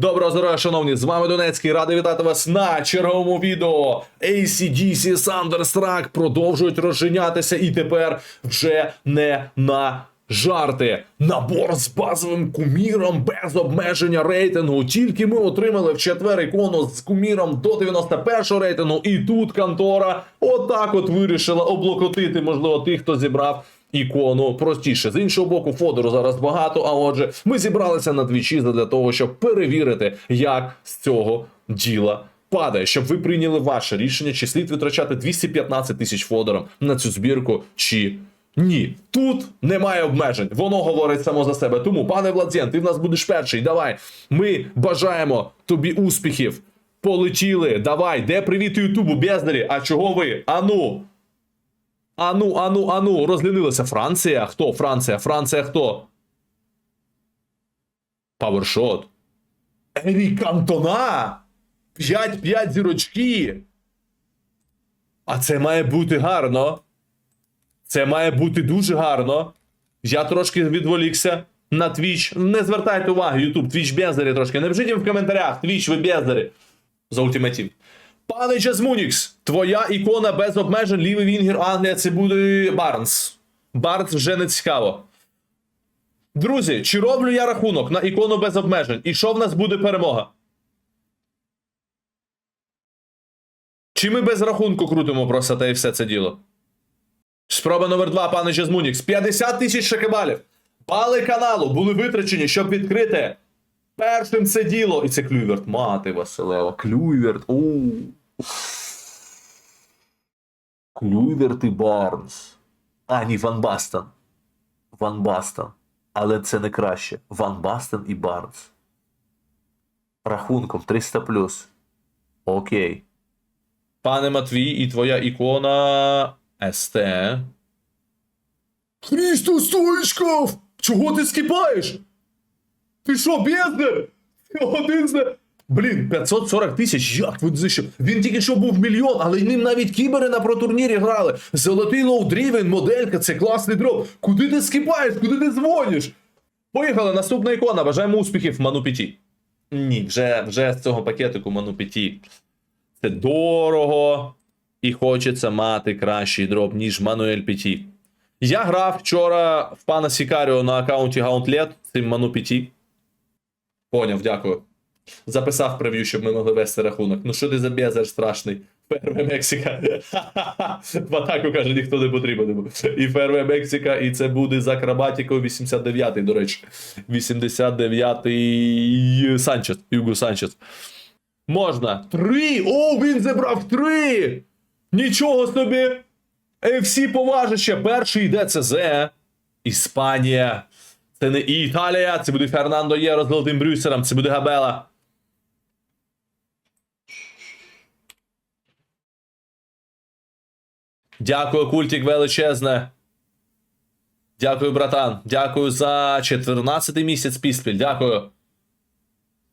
Доброго здоров'я, шановні! З вами Донецький. Радий вітати вас на черговому відео. ACDC Thunderstruck продовжують розженятися і тепер вже не на жарти. Набор з базовим куміром без обмеження рейтингу. Тільки ми отримали в четвер ікону з куміром до 91 рейтингу, і тут контора отак от вирішила облокотити, можливо, тих, хто зібрав ікону простіше. З іншого боку, фодору зараз багато. А отже, ми зібралися на твічі для того, щоб перевірити, як з цього діла. Падає, щоб ви прийняли ваше рішення, чи слід витрачати 215 тисяч фодором на цю збірку, чи ні. Тут немає обмежень. Воно говорить само за себе. Тому, пане Владзєн, ти в нас будеш перший. Давай. Ми бажаємо тобі успіхів. Полетіли. Давай, де привіт Ютубу, бездарі? А чого ви? Ану. Ану, ану, ану, розлінилася Франція. Хто? Франція? Франція хто? Павершот. Ерік Антона. 5-5 зірочки. А це має бути гарно. Це має бути дуже гарно. Я трошки відволікся на Твіч. Не звертайте уваги, Ютуб, Твіч бездарі трошки. Не пишіть в коментарях, Твіч, ви бездарі. За ультиматив. Пане Джазмунікс, твоя ікона без обмежень, лівий вінгер Англія, це буде Барнс. Барнс вже не цікаво. Друзі, чи роблю я рахунок на ікону без обмежень? І що в нас буде перемога? Чи ми без рахунку крутимо просто те і все це діло? Спроба номер два, пане Джазмунікс. 50 тисяч шекебалів. Бали каналу були витрачені, щоб відкрити першим це діло. І це Клюйверт. Мати Василева. Клюйверт. Оу. Клюйверт і Барнс. А, ні, Ван Бастен. Ван Бастен. Але це не краще. Ван Бастен і Барнс. Рахунком 300 Окей. Пане Матвій, і твоя ікона СТ. Христо Стойчков! Чого ти скипаєш? Ти що, бездар? Ти один з... Блін, 540 тисяч, як він знищив? Він тільки що був мільйон, але ним навіть кібери на протурнірі грали. Золотий лоудрівен, моделька, це класний дроп. Куди ти скипаєш? Куди ти дзвониш? Поїхали, наступна ікона. Бажаємо успіхів Ману Піті. Ні, вже, вже з цього пакетику Ману Піті. Це дорого і хочеться мати кращий дроп, ніж Мануель Піті. Я грав вчора в пана Сікаріо на аккаунті Gauntlet цим Ману Піті. Поняв, дякую. Записав прев'ю, щоб ми могли вести рахунок. Ну що ти за безер страшний? Ферве Мексика. В атаку каже, ніхто не потрібен. І Ферве Мексика, і це буде з акробатикою 89-й, до речі. 89-й Санчес, Юго Санчес. Можна. Три! О, він забрав три! Нічого собі! Всі поважище. Перший йде ЦЗ. Іспанія. Це не Італія, це буде Фернандо Єро з золотим Брюсером, це буде Габела. Дякую, культик величезне. Дякую, братан. Дякую за 14 місяць піспіль. Дякую.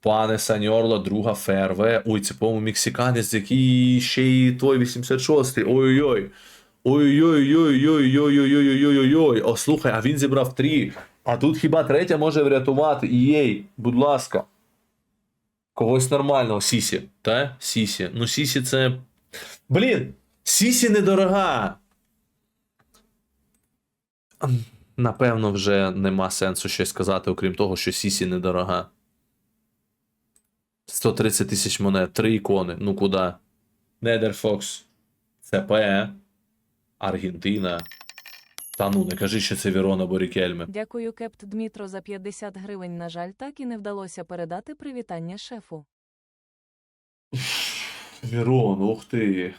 Пане Саньорло, друга ФРВ. Ой, це, по-моєму, мексиканець, який ще й той 86-й. Ой-ой-ой. Ой-ой-ой-ой-ой-ой-ой-ой-ой-ой. О, слухай, а він зібрав три. А тут хіба третя може врятувати. Єй, будь ласка. Когось нормального, Сісі. Та? Сісі. Ну, Сісі це. Блін! Сісі недорога. Напевно, вже нема сенсу щось сказати, окрім того, що Сісі недорога. 130 тисяч монет, три ікони. Ну куди? Недерфокс. ЦП. Аргентина. Та ну, не кажи, що це Вірона Борікельме. Дякую, Кепт Дмитро, за 50 гривень. На жаль, так і не вдалося передати привітання шефу. Вірон, ух ти.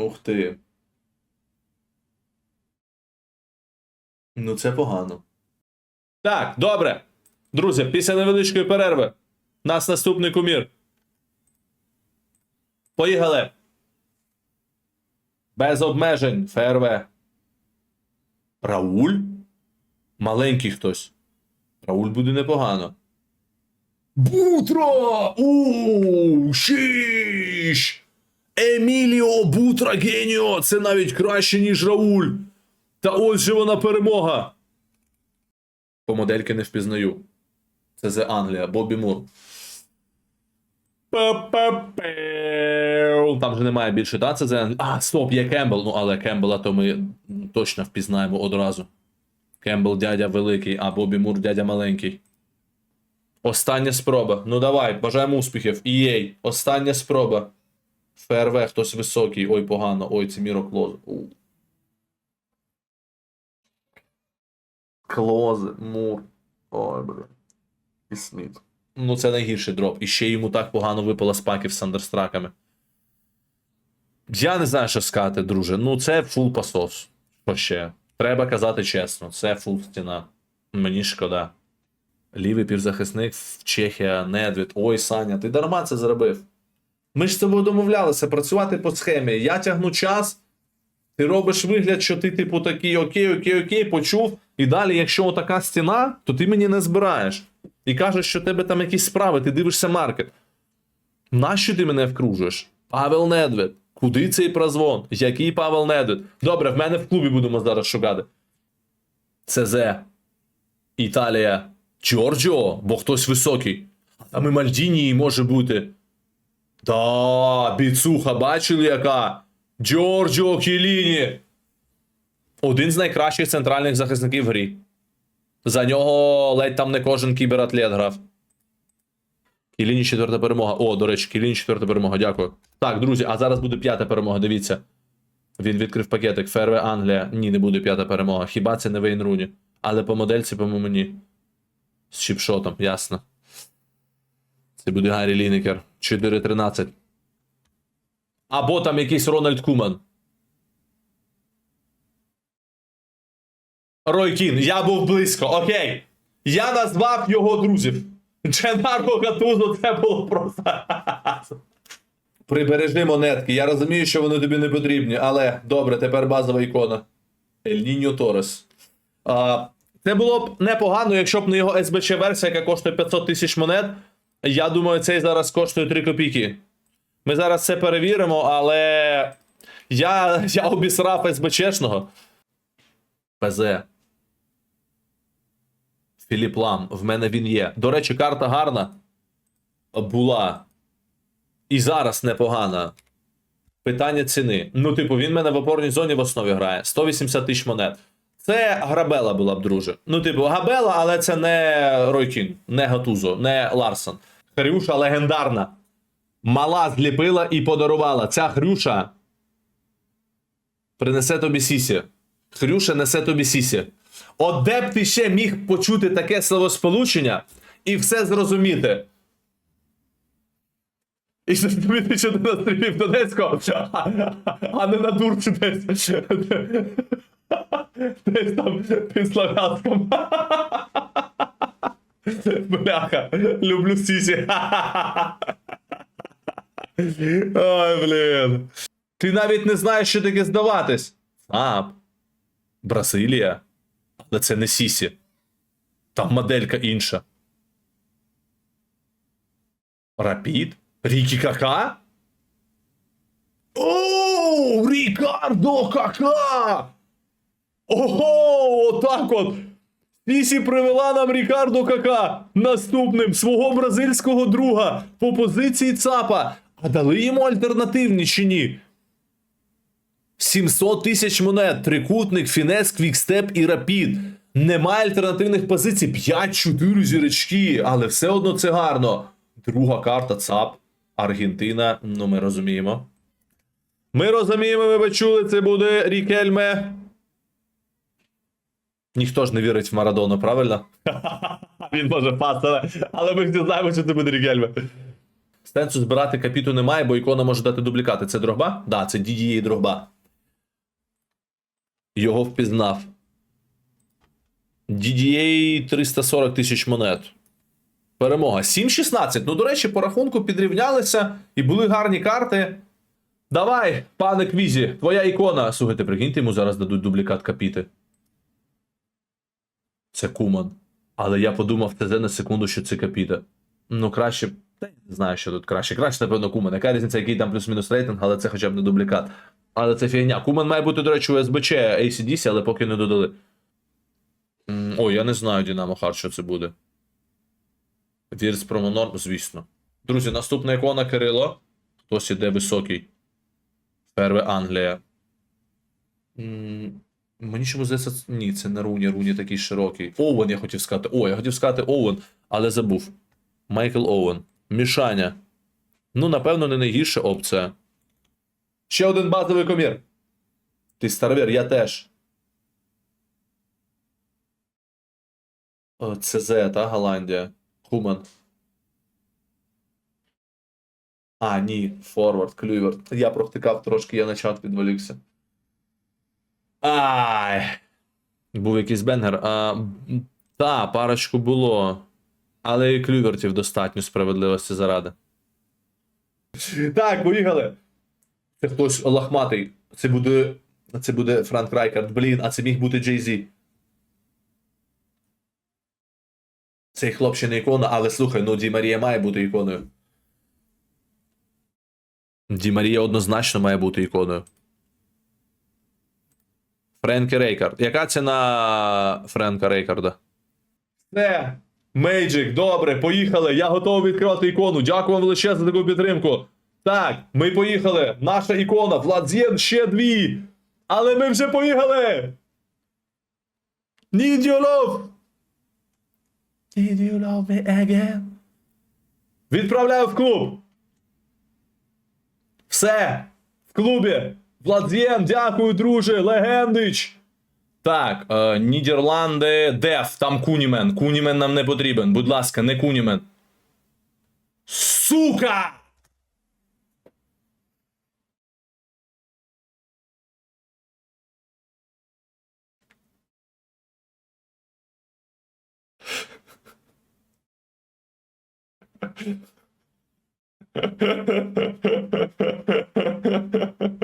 Ух ти. Ну, це погано. Так, добре. Друзі, після невеличкої перерви. Нас наступний кумір. Поїхали. Без обмежень. ФРВ. Рауль? Маленький хтось. Рауль буде непогано. Бутра! Ууу, шіш! Еміліо Бутра Геніо! Це навіть краще, ніж Рауль. Та ось же вона перемога. По модельки не впізнаю. Це The Англія, Бобі Мур. Там же немає більше, та? Це Англія. А, стоп, є Кембл. Ну, але Кембла то ми точно впізнаємо одразу. Кембл дядя великий, а Бобі Мур дядя маленький. Остання спроба. Ну давай, бажаємо успіхів. EA. Остання спроба. ФРВ, хтось високий. Ой, погано. Ой, це Міро Клоз. У. Клози, Мур. Ой, блін. І Сміт. Ну, це найгірший дроп. І ще йому так погано випало з паків з сандерстраками. Я не знаю, що сказати, друже. Ну, це фул пасос. Що ще? Треба казати чесно, це фул стіна. Мені шкода. Лівий півзахисник в Чехія, Недвід. Ой, Саня, ти дарма це зробив. Ми ж з тобою домовлялися працювати по схемі. Я тягну час, ти робиш вигляд, що ти, типу, такий окей, окей, окей, почув. І далі, якщо така стіна, то ти мені не збираєш. І кажеш, що тебе там якісь справи, ти дивишся маркет. Нащо ти мене вкружуєш? Павел Недвед. Куди цей прозвон? Який Павел Недвед? Добре, в мене в клубі будемо зараз шукати. ЦЗ. Італія. Джорджіо, бо хтось високий. А і Мальдінії може бути. Да, біцуха, бачили яка? Джорджіо Кіліні. Один з найкращих центральних захисників в грі. За нього ледь там не кожен кібератлет грав. Кіліні четверта перемога. О, до речі, Кіліні четверта перемога, дякую. Так, друзі, а зараз буде п'ята перемога, дивіться. Він відкрив пакетик. Ферве Англія. Ні, не буде п'ята перемога. Хіба це не Вейн Руні? Але по модельці, по-моєму, ні. З чіпшотом, ясно. Це буде Гаррі Лінекер. 4-13. Або там якийсь Рональд Куман. Рой Кін, я був близько. Окей. Я назвав його друзів. Дженарко Гатузо це було просто. Прибережи монетки. Я розумію, що вони тобі не потрібні, але добре, тепер базова ікона. Ніньо Торес. Це було б непогано, якщо б не його СБЧ версія, яка коштує 500 тисяч монет. Я думаю, цей зараз коштує 3 копійки. Ми зараз це перевіримо, але я, я обісрав СБЧшного. ПЗ. Філіп Лам. В мене він є. До речі, карта гарна. Була. І зараз непогана. Питання ціни. Ну, типу, він мене в опорній зоні в основі грає. 180 тисяч монет. Це Грабела була б, друже. Ну, типу, Габела, але це не Ройкін, не Гатузо, не Ларсон. Хрюша легендарна. Мала зліпила і подарувала. Ця Хрюша принесе тобі сісі. Хрюша несе тобі сісі. От де б ти ще міг почути таке словосполучення і все зрозуміти. І що тобі ти на стрімі в Донецьку, а, не на дурчу десь. Десь там під Слов'янськом. Бляха, люблю сісі. Ой, блін. Ти навіть не знаєш, що таке здаватись. А, Бразилія. Але це не Сісі. Там моделька інша. Рапід? Рікі Кака? Оу, Рікардо Кака! Ого, отак от. Сісі привела нам Рікардо Кака наступним свого бразильського друга по позиції ЦАПа. А дали йому альтернативні чи ні? 700 тисяч монет, трикутник, фінес, квікстеп і рапід. Немає альтернативних позицій. 5-4 зірочки, але все одно це гарно. Друга карта ЦАП. Аргентина. Ну, ми розуміємо. Ми розуміємо, ви би чули, це буде Рікельме. Ніхто ж не вірить в Марадону, правильно? Він може пас, але, але ми всі знаємо, що це буде Рікельме. Сенсу збирати капіту немає, бо ікона може дати дублікати. Це Дрогба? Так, да, це Дідіє Дрогба. Його впізнав. DDA 340 тисяч монет. Перемога. 7-16. Ну, до речі, по рахунку підрівнялися і були гарні карти. Давай, пане Квізі, твоя ікона. Слухайте, прикиньте, йому зараз дадуть дублікат капіти. Це Куман. Але я подумав ТЗ на секунду, що це капіта. Ну, краще. Та я не знаю, що тут краще. Краще, напевно, Куман. Яка різниця, який там плюс-мінус рейтинг, але це хоча б не дублікат. Але це фігня. Куман має бути, до речі, у СБЧ ACDC, але поки не додали. Ой, я не знаю, Дінамо Хард, що це буде. Вірс промонорм, звісно. Друзі, наступна ікона Кирило. Хтось іде високий. Ферве Англія. Мені чому здається, ні, це не Руні, Руні такий широкий. Оуен я хотів сказати. О, я хотів сказати Оуен, але забув. Майкл Оуен. Мішаня. Ну, напевно, не найгірша опція. Ще один базовий комір. Ти старовір, я теж. О, ЦЗ, та Голландія. Хуман. А, ні, форвард, клюверт. Я провтикав трошки, я на чат відволікся. Ай. Був якийсь бенгер. А, та, парочку було. Але і клювертів достатньо справедливості заради. Так, поїхали. Це хтось лахматий. Це буде. Це буде Франк Райкард. Блін, а це міг бути Джей Зі. Цей хлоп ще не ікона, але слухай, ну Ді Марія має бути іконою. Ді Марія однозначно має бути іконою. Френкі Рейкард. Яка ціна Френка Рейкарда? Все. Мейджик, добре, поїхали. Я готовий відкривати ікону. Дякую вам величезно за таку підтримку. Так, ми поїхали. Наша ікона. Владзєн ще дві. Але ми вже поїхали. Need your love. Did you love me again? Відправляю в клуб. Все. В клубі. Владзєн, дякую, друже. Легендич. Так, е, Нідерланди, Деф, там Кунімен. Кунімен нам не потрібен. Будь ласка, не Кунімен. Сука!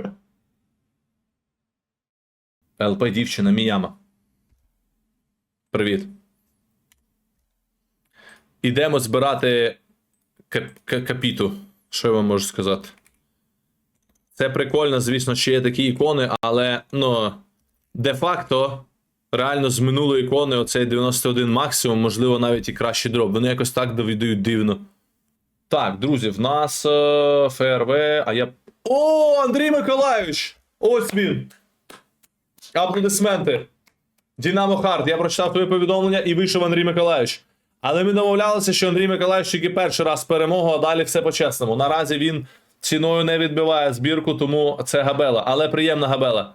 ЛП дівчина Міяма. Привіт. Ідемо збирати капіту. Що я вам можу сказати? Це прикольно, звісно, що є такі ікони, але ну, де-факто, реально з минулої ікони, оцей 91 максимум, можливо, навіть і кращий дроп. Вони якось так довідають дивно. Так, друзі, в нас е, ФРВ, а я. О, Андрій Миколайович! Ось він! Аплодисменти. Дінамо Хард. Я прочитав твоє повідомлення і вийшов Андрій Миколаївич. Але ми домовлялися, що Андрій Миколаївич тільки перший раз перемогу, а далі все по-чесному. Наразі він ціною не відбиває збірку, тому це габела. Але приємна габела.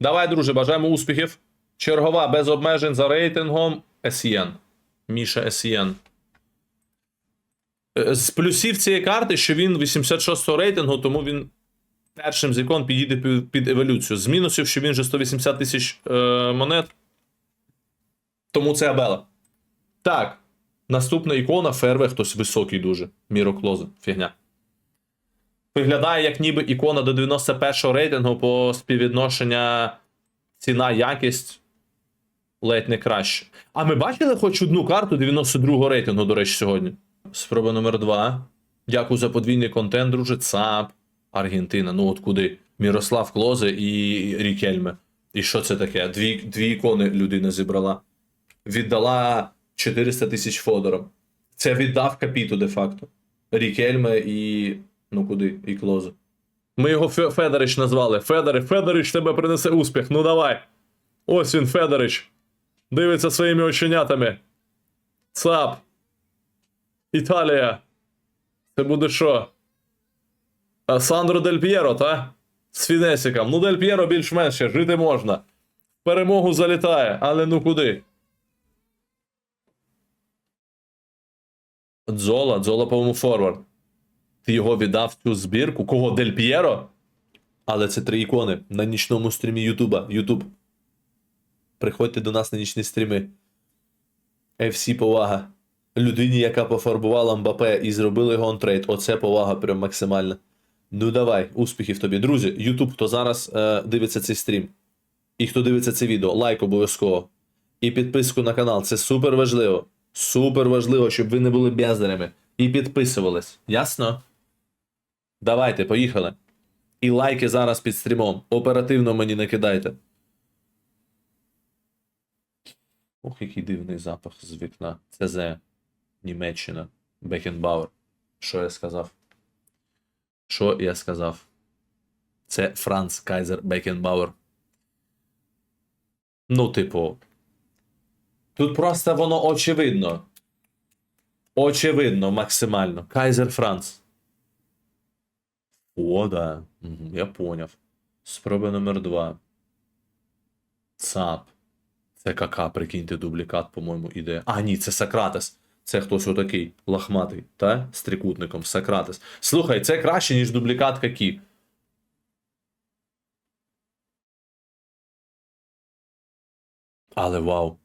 Давай, друже, бажаємо успіхів. Чергова без обмежень за рейтингом SEN. Міша SEN. Е, З плюсів цієї карти, що він 86 го рейтингу, тому він першим з ікон підійде під, під еволюцію. З мінусів, що він вже 180 тисяч е, монет. Тому це Абела. Так. Наступна ікона ФРВ, хтось високий дуже. Міро Клозе. Фігня. Виглядає як ніби ікона до 91-го рейтингу по співвідношення ціна, якість ледь не краще. А ми бачили хоч одну карту 92-го рейтингу, до речі, сьогодні. Спроба номер 2. Дякую за подвійний контент, друже. ЦАП. Аргентина. Ну от куди? Мірослав Клозе і Рікельме. І що це таке? Дві, дві ікони людина зібрала. Віддала 400 тисяч Фодором. Це віддав капіту де-факто. Рікельме і. Ну куди? І Клозе. Ми його Фе- Федорич назвали. Федорич, Федорич тебе принесе успіх. Ну давай. Ось він, Федорич. Дивиться своїми оченятами. ЦАП. Італія. Це буде що? Сандро Дель П'єро, та? З Фінесіком. Ну, Дель П'єро більш-менш ще жити можна. Перемогу залітає, але ну куди? Дзола, Дзола, по-моєму, форвард. Ти його віддав цю збірку? Кого? Дель П'єро? Але це три ікони на нічному стрімі Ютуба. Ютуб. Приходьте до нас на нічні стріми. FC повага. Людині, яка пофарбувала Мбапе і зробила його. Оце повага прям максимальна. Ну давай, успіхів тобі. Друзі, Ютуб, хто зараз е, дивиться цей стрім, і хто дивиться це відео, лайк обов'язково. І підписку на канал. Це супер важливо. Супер важливо, щоб ви не були бездарями. І підписувались. Ясно? Давайте, поїхали. І лайки зараз під стрімом. Оперативно мені не кидайте. Ох, який дивний запах з вікна. ЦЗ. Німеччина. Бекенбауер. Що я сказав? Що я сказав? Це Франц Кайзер Бекенбауер. Ну, типу. Тут просто воно очевидно. Очевидно, максимально. Кайзер Франц. О, да. Я поняв. Спроба номер два. ЦАП. Це КК, прикиньте, дублікат, по-моєму, іде. А, ні, це Сократес. Це хтось отакий лахматий, та? З трикутником, Сократес. Слухай, це краще, ніж дублікат КК. Але вау.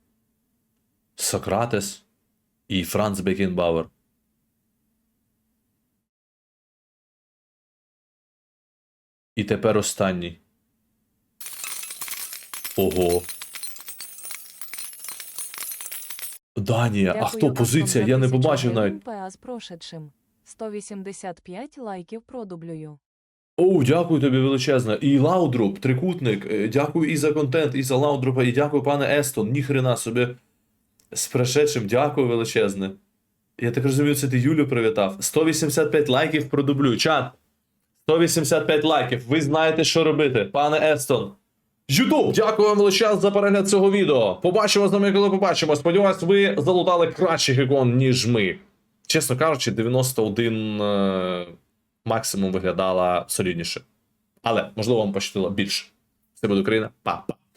Сократес і Франц Бекенбауер. І тепер останній. Ого. Данія, а хто позиція? Я не побачив навіть. З прошедшим. 185 лайків продублюю. Оу, дякую тобі величезно. І Лаудруп, трикутник. Е, Дякую і за контент, і за Лаудрупа, і дякую, пане Естон. Ніхрена собі. З прошедшим, дякую величезне. Я так розумію, це ти Юлю привітав. 185 лайків продублю. Чат. 185 лайків. Ви знаєте, що робити, пане Естон. Ютуб, дякую вам величезно за перегляд цього відео. Побачимо з нами, коли побачимо. Сподіваюсь, ви залутали кращих ікон, ніж ми. Чесно кажучи, 91 е, максимум виглядала солідніше. Але, можливо, вам пощастило більше. Це буде Україна. Па-па.